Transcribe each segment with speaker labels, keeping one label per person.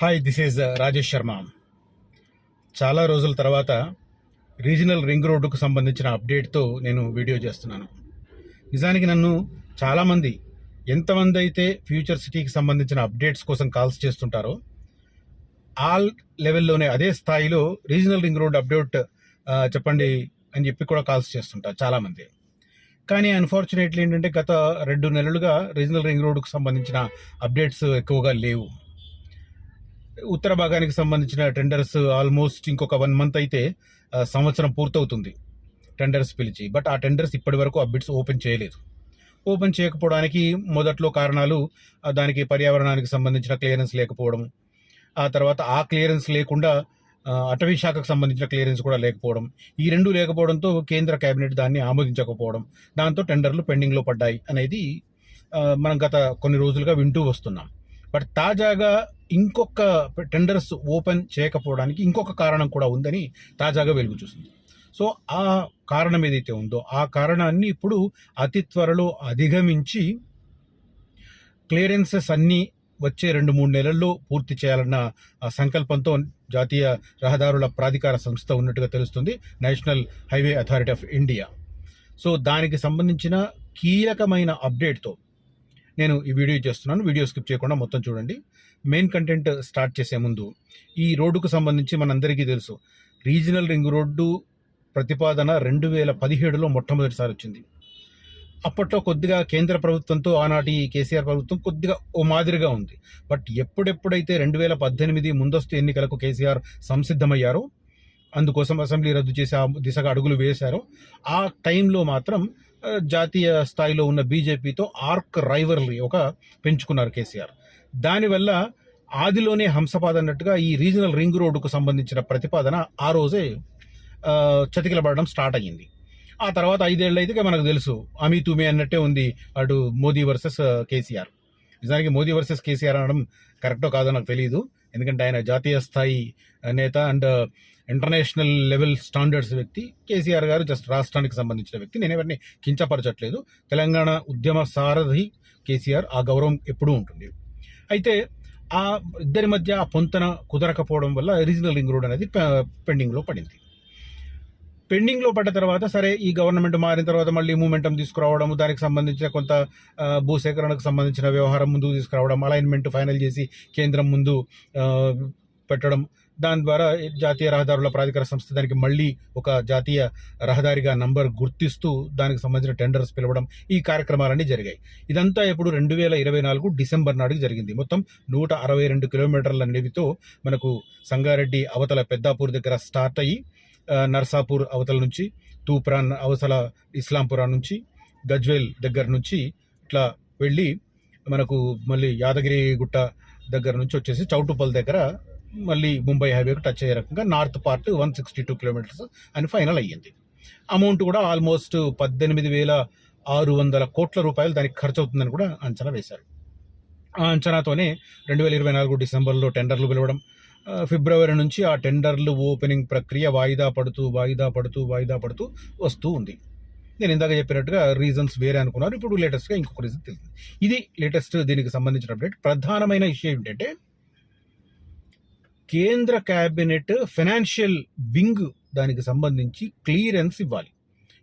Speaker 1: Hi this is Rajesh Sharma. చాలా రోజుల తర్వాత రీజనల్ రింగ్ రోడ్డుకు సంబంధించిన అప్డేట్తో నేను వీడియో చేస్తున్నాను. నిజానికి నన్ను చాలామంది ఎంతమంది అయితే ఫ్యూచర్ సిటీకి సంబంధించిన అప్డేట్స్ కోసం కాల్స్ చేస్తుంటారో ఆల్ లెవెల్లోనే అదే స్థాయిలో రీజనల్ రింగ్ రోడ్ అప్డేట్ చెప్పండి అని చెప్పి కూడా కాల్స్ చేస్తుంటారు చాలామంది. కానీ అన్ఫార్చునేట్లీ ఏంటంటే గత రెండు నెలలుగా రీజనల్ రింగ్ రోడ్డుకు సంబంధించిన అప్డేట్స్ ఎక్కువగా లేవు. ఉత్తర భాగానికి సంబంధించిన టెండర్స్ ఆల్మోస్ట్ ఇంకొక వన్ మంత్ అయితే సంవత్సరం పూర్తవుతుంది టెండర్స్ పిలిచి. బట్ ఆ టెండర్స్ ఇప్పటి వరకు ఆ బిడ్స్ ఓపెన్ చేయలేదు. ఓపెన్ చేయకపోవడానికి మొదట్లో కారణాలు దానికి పర్యావరణానికి సంబంధించిన క్లియరెన్స్ లేకపోవడం ఆ తర్వాత ఆ క్లియరెన్స్ లేకుండా అటవీ శాఖకు సంబంధించిన క్లియరెన్స్ కూడా లేకపోవడం ఈ రెండు లేకపోవడంతో కేంద్ర కేబినెట్ దాన్ని ఆమోదించకపోవడం దాంతో టెండర్లు పెండింగ్లో పడ్డాయి అనేది మనం గత కొన్ని రోజులుగా వింటూ వస్తున్నాం. బట్ తాజాగా ఇంకొక టెండర్స్ ఓపెన్ చేయకపోవడానికి ఇంకొక కారణం కూడా ఉందని తాజాగా వెలుగు చూసింది సో ఆ కారణం ఏదైతే ఉందో ఆ కారణాన్ని ఇప్పుడు అతి త్వరలో అధిగమించి క్లియరెన్సెస్ అన్నీ వచ్చే రెండు మూడు నెలల్లో పూర్తి చేయాలన్న ఆ సంకల్పంతో జాతీయ రహదారుల ప్రాధికార సంస్థ ఉన్నట్టుగా తెలుస్తుంది national highway authority of India. So దానికి సంబంధించిన కీలకమైన అప్డేట్తో నేను ఈ వీడియో చేస్తున్నాను. వీడియో స్కిప్ చేయకుండా మొత్తం చూడండి. మెయిన్ కంటెంట్ స్టార్ట్ చేసే ముందు ఈ రోడ్డుకు సంబంధించి మనందరికీ తెలుసు. రీజనల్ రింగ్ రోడ్డు ప్రతిపాదన రెండు వేల పదిహేడులో మొట్టమొదటిసారి వచ్చింది. అప్పట్లో కొద్దిగా కేంద్ర ప్రభుత్వంతో ఆనాటి కేసీఆర్ ప్రభుత్వం కొద్దిగా ఓ మాదిరిగా ఉంది. బట్ ఎప్పుడెప్పుడైతే రెండు వేల పద్దెనిమిది ముందస్తు ఎన్నికలకు కేసీఆర్ సంసిద్ధమయ్యారో అందుకోసం అసెంబ్లీ రద్దు చేసి ఆ దిశగా అడుగులు వేశారో ఆ టైంలో మాత్రం జాతీయ స్థాయిలో ఉన్న బీజేపీతో ఆర్క్ రైవర్లీ ఒక పెంచుకున్నారు కేసీఆర్. దానివల్ల ఆదిలోనే హంసపాద అన్నట్టుగా ఈ రీజనల్ రింగ్ రోడ్డుకు సంబంధించిన ప్రతిపాదన ఆ రోజే చతికిలబడడం స్టార్ట్ అయ్యింది. ఆ తర్వాత ఐదేళ్ళు అయితే మనకు తెలుసు అమీ తుమే అన్నట్టే ఉంది అటు మోదీ వర్సెస్ కేసీఆర్. నిజానికి మోదీ వర్సెస్ కేసీఆర్ అనడం కరెక్టో కాదో నాకు తెలియదు ఎందుకంటే ఆయన జాతీయ స్థాయి నేత అండ్ ఇంటర్నేషనల్ లెవెల్ స్టాండర్డ్స్ వ్యక్తి. కేసీఆర్ గారు జస్ట్ రాష్ట్రానికి సంబంధించిన వ్యక్తి. నేను ఎవరిని కించపరచట్లేదు. తెలంగాణ ఉద్యమ సారథి కేసీఆర్ ఆ గౌరవం ఎప్పుడూ ఉంటుంది. అయితే ఆ ఇద్దరి మధ్య ఆ పొంతన కుదరకపోవడం వల్ల రీజనల్ రింగ్ రోడ్ అనేది పె- పెండింగ్లో పడింది. పెండింగ్లో పడ్డ తర్వాత సరే ఈ గవర్నమెంట్ మారిన తర్వాత మళ్ళీ మూమెంటం తీసుకురావడం దానికి సంబంధించిన కొంత భూసేకరణకు సంబంధించిన వ్యవహారం ముందుకు తీసుకురావడం అలైన్మెంట్ ఫైనల్ చేసి కేంద్రం ముందు పెట్టడం దాని ద్వారా జాతీయ రహదారుల ప్రాధికార సంస్థ దానికి మళ్ళీ ఒక జాతీయ రహదారిగా నంబర్ గుర్తిస్తూ దానికి సంబంధించిన టెండర్స్ పిలవడం ఈ కార్యక్రమాలన్నీ జరిగాయి. ఇదంతా ఇప్పుడు రెండు వేల ఇరవై నాలుగు డిసెంబర్ నాటికి జరిగింది. మొత్తం నూట అరవై రెండు కిలోమీటర్ల నిడివితో మనకు సంగారెడ్డి అవతల పెద్దాపూర్ దగ్గర స్టార్ట్ అయ్యి నర్సాపూర్ అవతల నుంచి తూప్రాన్ అవతల ఇస్లాంపురా నుంచి గజ్వేల్ దగ్గర నుంచి ఇట్లా వెళ్ళి మనకు మళ్ళీ యాదగిరి గుట్ట దగ్గర నుంచి వచ్చేసి చౌటుపల్ దగ్గర మళ్ళీ ముంబై హైవేకి టచ్ అయ్యే రకంగా north part one sixty two kilometres అని ఫైనల్ అయ్యింది. అమౌంట్ కూడా ఆల్మోస్ట్ పద్దెనిమిది వేల ఆరు వందల కోట్ల రూపాయలు దానికి ఖర్చు అవుతుందని కూడా అంచనా వేశారు. ఆ అంచనాతోనే రెండు వేల ఇరవై నాలుగు డిసెంబర్లో టెండర్లు పిలవడం ఫిబ్రవరి నుంచి ఆ టెండర్లు ఓపెనింగ్ ప్రక్రియ వాయిదా పడుతూ వాయిదా పడుతూ వాయిదా పడుతూ వస్తూ ఉంది. నేను ఇందాక చెప్పినట్టుగా రీజన్స్ వేరే అనుకున్నారు. ఇప్పుడు లేటెస్ట్గా ఇంకొక రీజన్ తెలిసింది. ఇది లేటెస్ట్ దీనికి సంబంధించిన అప్డేట్ ప్రధానమైన విషయం ఏంటంటే కేంద్ర క్యాబినెట్ ఫైనాన్షియల్ వింగ్ దానికి సంబంధించి క్లియరెన్స్ ఇవ్వాలి.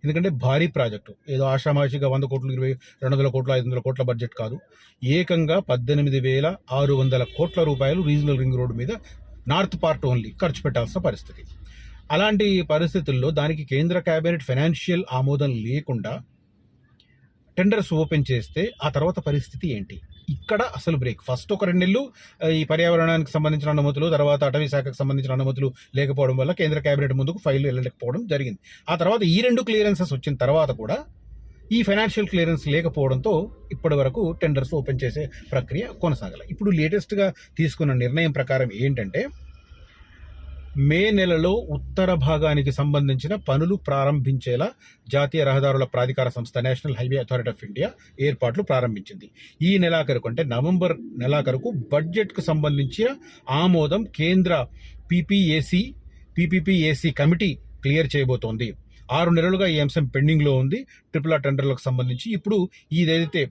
Speaker 1: ఎందుకంటే భారీ ప్రాజెక్టు ఏదో ఆషామాషిగా వంద కోట్లు ఇరవై రెండు వందల కోట్ల ఐదు వందల కోట్ల బడ్జెట్ కాదు. ఏకంగా పద్దెనిమిది వేల ఆరు వందల కోట్ల రూపాయలు రీజనల్ రింగ్ రోడ్డు మీద నార్త్ పార్ట్ ఓన్లీ ఖర్చు పెట్టాల్సిన పరిస్థితి. అలాంటి పరిస్థితుల్లో దానికి కేంద్ర కేబినెట్ ఫైనాన్షియల్ ఆమోదం లేకుండా టెండర్స్ ఓపెన్ చేస్తే ఆ తర్వాత పరిస్థితి ఏంటి? ఇక్కడ అసలు బ్రేక్. ఫస్ట్ ఒక రెండు నెలలు ఈ పర్యావరణానికి సంబంధించిన అనుమతులు తర్వాత అటవీ శాఖకు సంబంధించిన అనుమతులు లేకపోవడం వల్ల కేంద్ర కేబినెట్ ముందుకు ఫైల్ వెళ్ళలేకపోవడం జరిగింది. ఆ తర్వాత ఈ రెండు క్లియరెన్సెస్ వచ్చిన తర్వాత కూడా ఈ ఫైనాన్షియల్ క్లియరెన్స్ లేకపోవడంతో ఇప్పటి వరకు టెండర్స్ ఓపెన్ చేసే ప్రక్రియ కొనసాగల. ఇప్పుడు లేటెస్ట్గా తీసుకున్న నిర్ణయం ప్రకారం ఏంటంటే మే నెలలో ఉత్తర భాగానికి సంబంధించిన పనులు ప్రారంభించేలా జాతీయ రహదారుల ప్రాధికార సంస్థ national highway authority of India ఏర్పాట్లు ప్రారంభించింది. ఈ నెలాఖరుకు అంటే నవంబర్ నెలాఖరుకు బడ్జెట్కు సంబంధించిన ఆమోదం కేంద్ర పీపీఏసీ పీపీపీఏసీ కమిటీ క్లియర్ చేయబోతోంది. ఆరు నెలలుగా ఈ అంశం పెండింగ్లో ఉంది. ట్రిపుల్ ఆర్ టెండర్లకు సంబంధించి. ఇప్పుడు ఇదేదైతే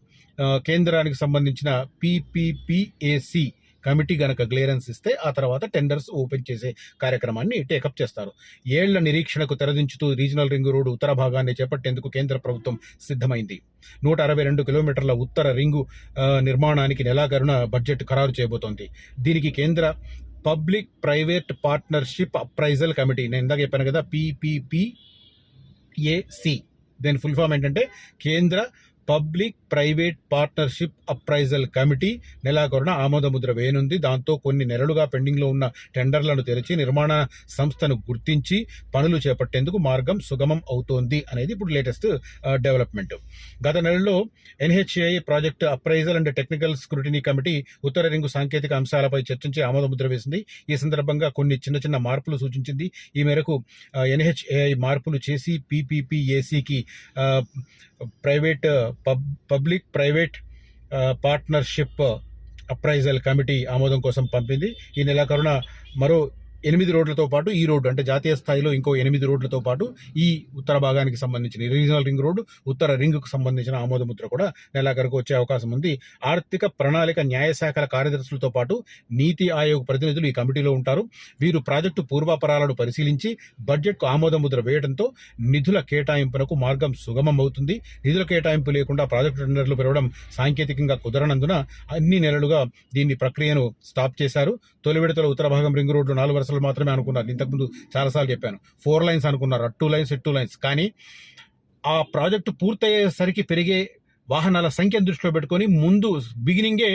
Speaker 1: కేంద్రానికి సంబంధించిన పీపీపీఏసీ కమిటీ గనక క్లియరెన్స్ ఇస్తే ఆ తర్వాత టెండర్స్ ఓపెన్ చేసే కార్యక్రమాన్ని టేకప్ చేస్తారు. ఏళ్ళ నిరీక్షణకు తెరదించుతూ రీజనల్ రింగ్ రోడ్డు ఉత్తర భాగాన్ని చేపట్టేందుకు కేంద్ర ప్రభుత్వం సిద్ధమైంది. నూట అరవై రెండు కిలోమీటర్ల ఉత్తర రింగు నిర్మాణానికి నెలాఖరున బడ్జెట్ ఖరారు చేయబోతోంది. దీనికి కేంద్ర public private partnership appraisal committee నేను ఇందాక చెప్పాను కదా ఏసీ దీని ఫుల్ ఫామ్ ఏంటంటే కేంద్ర public private partnership appraisal committee నెలాఖరున ఆమోదముద్ర వేయనుంది. దాంతో కొన్ని నెలలుగా పెండింగ్లో ఉన్న టెండర్లను తెరిచి నిర్మాణ సంస్థను గుర్తించి పనులు చేపట్టేందుకు మార్గం సుగమం అవుతోంది అనేది ఇప్పుడు లేటెస్ట్ డెవలప్మెంట్. గత నెలలో NHA project appraisal and technical scrutiny committee Uttara ring సాంకేతిక అంశాలపై చర్చించి ఆమోదముద్ర వేసింది. ఈ సందర్భంగా కొన్ని చిన్న చిన్న మార్పులు సూచించింది. ఈ మేరకు ఎన్హెచ్ఏఐ మార్పులు చేసి పీపీపీఏసీకి private pub public private partnership appraisal committee ఆమోదం కోసం పంపింది. ఈ నెలాఖరున మరో ఎనిమిది రోడ్లతో పాటు ఈ రోడ్డు అంటే జాతీయ స్థాయిలో ఇంకో ఎనిమిది రోడ్లతో పాటు ఈ ఉత్తర భాగానికి సంబంధించిన రీజనల్ రింగ్ రోడ్డు ఉత్తర రింగ్కు సంబంధించిన ఆమోదముద్ర కూడా నెలాఖరుకు వచ్చే అవకాశం ఉంది. ఆర్థిక ప్రణాళిక న్యాయశాఖల కార్యదర్శులతో పాటు నీతి ఆయోగ్ ప్రతినిధులు ఈ కమిటీలో ఉంటారు. వీరు ప్రాజెక్టు పూర్వాపరాలను పరిశీలించి బడ్జెట్కు ఆమోదముద్ర వేయడంతో నిధుల కేటాయింపునకు మార్గం సుగమం అవుతుంది. నిధుల కేటాయింపు లేకుండా ప్రాజెక్టు టెండర్లు పెరగడం సాంకేతికంగా కుదరనందున అన్ని నెలలుగా దీన్ని ప్రక్రియను స్టాప్ చేశారు. తొలి విడతలో ఉత్తర భాగం రింగ్ రోడ్లు నాలుగు వరుసలు మాత్రమే అనుకున్నారు. ఇంతకుముందు చాలాసార్లు చెప్పాను. ఫోర్ లైన్స్ అనుకున్నారు. Two lines two lines. కానీ ఆ ప్రాజెక్టు పూర్తయ్యేసరికి పెరిగే వాహనాల సంఖ్యను దృష్టిలో పెట్టుకొని ముందు బిగినింగే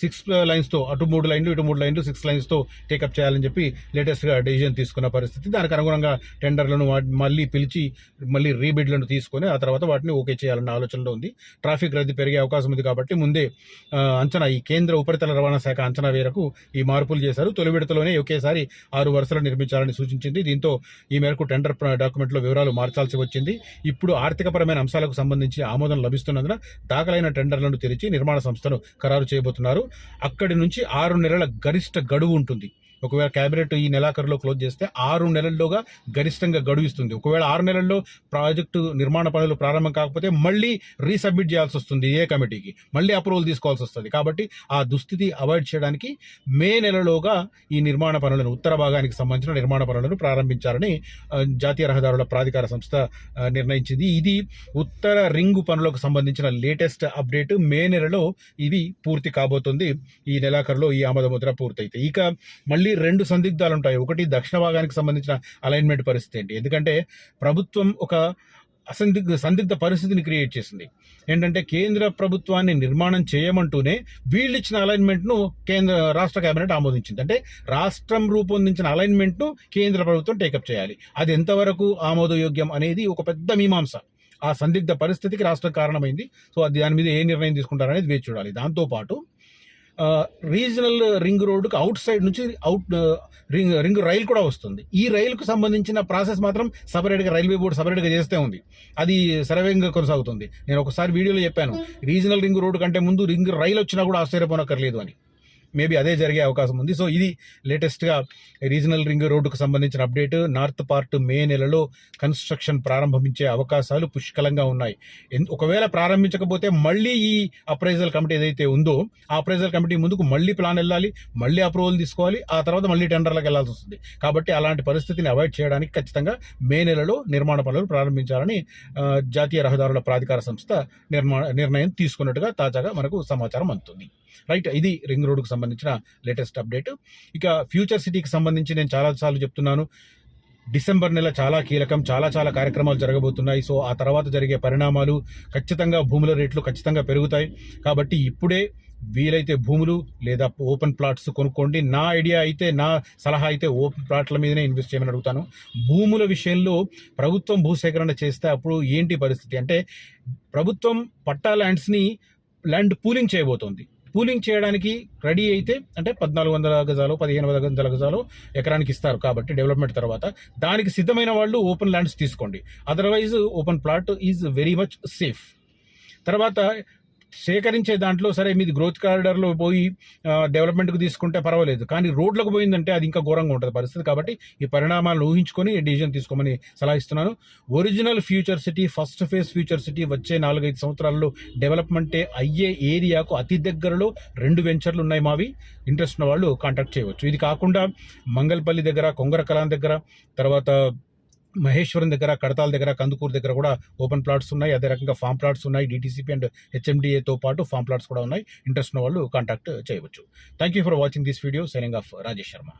Speaker 1: సిక్స్ లైన్స్తో అటు మూడు లైన్లు ఇటు మూడు లైన్లు సిక్స్ లైన్స్తో టేకప్ చేయాలని చెప్పి లేటెస్ట్గా డెసిజన్ తీసుకున్న పరిస్థితి. దానికి అనుగుణంగా టెండర్లను వా- మళ్ళీ పిలిచి మళ్ళీ రీబిడ్లను తీసుకొని ఆ తర్వాత వాటిని ఓకే చేయాలన్న ఆలోచనలో ఉంది. ట్రాఫిక్ రద్దీ పెరిగే అవకాశం ఉంది కాబట్టి ముందే uh, అంచనా ఈ కేంద్ర ఉపరితల రవాణా శాఖ అంచనా మేరకు ఈ మార్పులు చేశారు. తొలి విడతలోనే ఒకేసారి ఆరు వరుసలు నిర్మించాలని సూచించింది. దీంతో ఈ మేరకు టెండర్ డాక్యుమెంట్లో uh, వివరాలు మార్చాల్సి వచ్చింది. ఇప్పుడు ఆర్థికపరమైన అంశాలకు సంబంధించి ఆమోదం లభిస్తున్నందున దాఖలైన టెండర్లను తెరిచి నిర్మాణ సంస్థను ఖరారు చేయబోతున్నారు. అక్కడి నుంచి ఆరు నెలల గరిష్ట గడువు ఉంటుంది. ఒకవేళ క్యాబినెట్ ఈ నెలాఖరులో క్లోజ్ చేస్తే ఆరు నెలల్లోగా గరిష్టంగా గడువు ఇస్తుంది ఒకవేళ ఆరు నెలల్లో ప్రాజెక్టు నిర్మాణ పనులు ప్రారంభం కాకపోతే మళ్ళీ రీసబ్మిట్ చేయాల్సి వస్తుంది ఏ కమిటీకి. మళ్ళీ అప్రూవల్ తీసుకోవాల్సి వస్తుంది. కాబట్టి ఆ దుస్థితి అవాయిడ్ చేయడానికి మే నెలలోగా ఈ నిర్మాణ పనులను ఉత్తర భాగానికి సంబంధించిన నిర్మాణ పనులను ప్రారంభించాలని జాతీయ రహదారుల ప్రాధికార సంస్థ నిర్ణయించింది. ఇది ఉత్తర రింగు పనులకు సంబంధించిన లేటెస్ట్ అప్డేట్. మే నెలలో ఇది పూర్తి కాబోతుంది. ఈ నెలాఖరులో ఈ ఆమోదముద్ర పూర్తయితే. ఇక మళ్ళీ రెండు సందిగ్ధాలు ఉంటాయి ఒకటి దక్షిణ భాగానికి సంబంధించిన అలైన్మెంట్ పరిస్థితి ఏంటి? ఎందుకంటే ప్రభుత్వం ఒక అసందిగ్ధ సందిగ్ధ పరిస్థితిని క్రియేట్ చేసింది. ఏంటంటే కేంద్ర ప్రభుత్వాన్ని నిర్మాణం చేయమంటూనే వీళ్ళు ఇచ్చిన అలైన్మెంట్ను కేంద్ర రాష్ట్ర కేబినెట్ ఆమోదించింది. అంటే రాష్ట్రం రూపొందించిన అలైన్మెంట్ను కేంద్ర ప్రభుత్వం టేకప్ చేయాలి. అది ఎంతవరకు ఆమోదయోగ్యం అనేది ఒక పెద్ద మీమాంస. ఆ సందిగ్ధ పరిస్థితికి రాష్ట్రం కారణమైంది. సో అది దాని మీద ఏ నిర్ణయం తీసుకుంటారనేది వేచి చూడాలి. దాంతోపాటు రీజనల్ రింగ్ రోడ్డుకు అవుట్ సైడ్ నుంచి అవుట్ రింగ్ రింగ్ రైలు కూడా వస్తుంది. ఈ రైలుకు సంబంధించిన ప్రాసెస్ మాత్రం సపరేట్గా రైల్వే బోర్డు సపరేట్గా చేస్తే ఉంది. అది సర్వేంగా కొనసాగుతుంది. నేను ఒకసారి వీడియోలో చెప్పాను. రీజనల్ రింగ్ రోడ్డు కంటే ముందు రింగ్ రైలు వచ్చినా కూడా ఆశ్చర్యపోనక్కర్లేదు అని. మేబీ అదే జరిగే అవకాశం ఉంది. సో ఇది లేటెస్ట్గా రీజనల్ రింగ్ రోడ్డుకు సంబంధించిన అప్డేట్ నార్త్ పార్ట్ మే నెలలో కన్స్ట్రక్షన్ ప్రారంభించే అవకాశాలు పుష్కలంగా ఉన్నాయి. ఎన్- ఒకవేళ ప్రారంభించకపోతే మళ్ళీ ఈ అప్రైజల్ కమిటీ ఏదైతే ఉందో ఆ అప్రైజల్ కమిటీ ముందుకు మళ్ళీ ప్లాన్ వెళ్ళాలి మళ్ళీ అప్రూవల్ తీసుకోవాలి ఆ తర్వాత మళ్ళీ టెండర్లకు వెళ్ళాల్సి వస్తుంది. కాబట్టి అలాంటి పరిస్థితిని అవాయిడ్ చేయడానికి ఖచ్చితంగా మే నెలలో నిర్మాణ పనులు ప్రారంభించాలని జాతీయ రహదారుల ప్రాధికార సంస్థ నిర్మాణ నిర్ణయం తీసుకున్నట్టుగా తాజాగా మనకు సమాచారం అందుతుంది. రైట్ ఇది రింగ్ రోడ్డుకు సంబంధించిన లేటెస్ట్ అప్డేట్. ఇక ఫ్యూచర్ సిటీకి సంబంధించి నేను చాలా సార్లు చెప్తున్నాను డిసెంబర్ నెల చాలా కీలకం చాలా చాలా కార్యక్రమాలు జరగబోతున్నాయి. సో ఆ తర్వాత జరిగే పరిణామాలు ఖచ్చితంగా భూముల రేట్లు ఖచ్చితంగా పెరుగుతాయి. కాబట్టి ఇప్పుడే వీలైతే భూములు లేదా ఓపెన్ ప్లాట్స్ కొనుక్కోండి. నా ఐడియా అయితే నా సలహా అయితే ఓపెన్ ప్లాట్ల మీదనే ఇన్వెస్ట్ చేయమని అడుగుతాను. భూముల విషయంలో ప్రభుత్వం భూసేకరణ చేస్తే అప్పుడు ఏంటి పరిస్థితి? అంటే ప్రభుత్వం పట్టా ల్యాండ్స్ని ల్యాండ్ పూలింగ్ చేయబోతోంది. పూలింగ్ చేయడానికి రెడీ అయితే అంటే పద్నాలుగు వందల గజాలు పదిహేను వందల గజాలు ఎకరానికి ఇస్తారు కాబట్టి డెవలప్మెంట్ తర్వాత. దానికి సిద్ధమైన వాళ్ళు ఓపెన్ ల్యాండ్స్ తీసుకోండి. Otherwise open plot is very much safe తర్వాత సేకరించే దాంట్లో సరే మీది గ్రోత్ కారిడార్లో పోయి డెవలప్మెంట్కు డెవలప్మెంట్కి తీసుకుంటే పర్వాలేదు. కానీ రోడ్లకు పోయిందంటే అది ఇంకా ఘోరంగా ఉంటుంది పరిస్థితి కాబట్టి ఈ పరిణామాలను ఊహించుకొని డిసిజన్ తీసుకోమని సలహా ఇస్తున్నాను. Original future city first phase future city వచ్చే నాలుగైదు సంవత్సరాల్లో డెవలప్మెంటే అయ్యే ఏరియాకు అతి దగ్గరలో రెండు వెంచర్లు ఉన్నాయి మావి. ఇంట్రెస్ట్ ఉన్న వాళ్ళు కాంటాక్ట్ చేయవచ్చు. ఇది కాకుండా మంగళపల్లి దగ్గర కొంగర కలాన్ దగ్గర తర్వాత మహేశ్వరం దగ్గర కడతాల దగ్గర కందుకూరు దగ్గర కూడా ఓపెన్ ప్లాట్స్ ఉన్నాయి. అదే రకంగా ఫామ్ ప్లాట్స్ ఉన్నాయి. డిటీసీపీ అండ్ హెచ్ఎండిఏతో పాటు ఫామ్ ప్లాట్స్ కూడా ఉన్నాయి. ఇంట్రెస్ట్ ఉన్న వాళ్ళు కాంటాక్ట్ చేయవచ్చు. Thank you for watching this video signing off Rajesh Sharma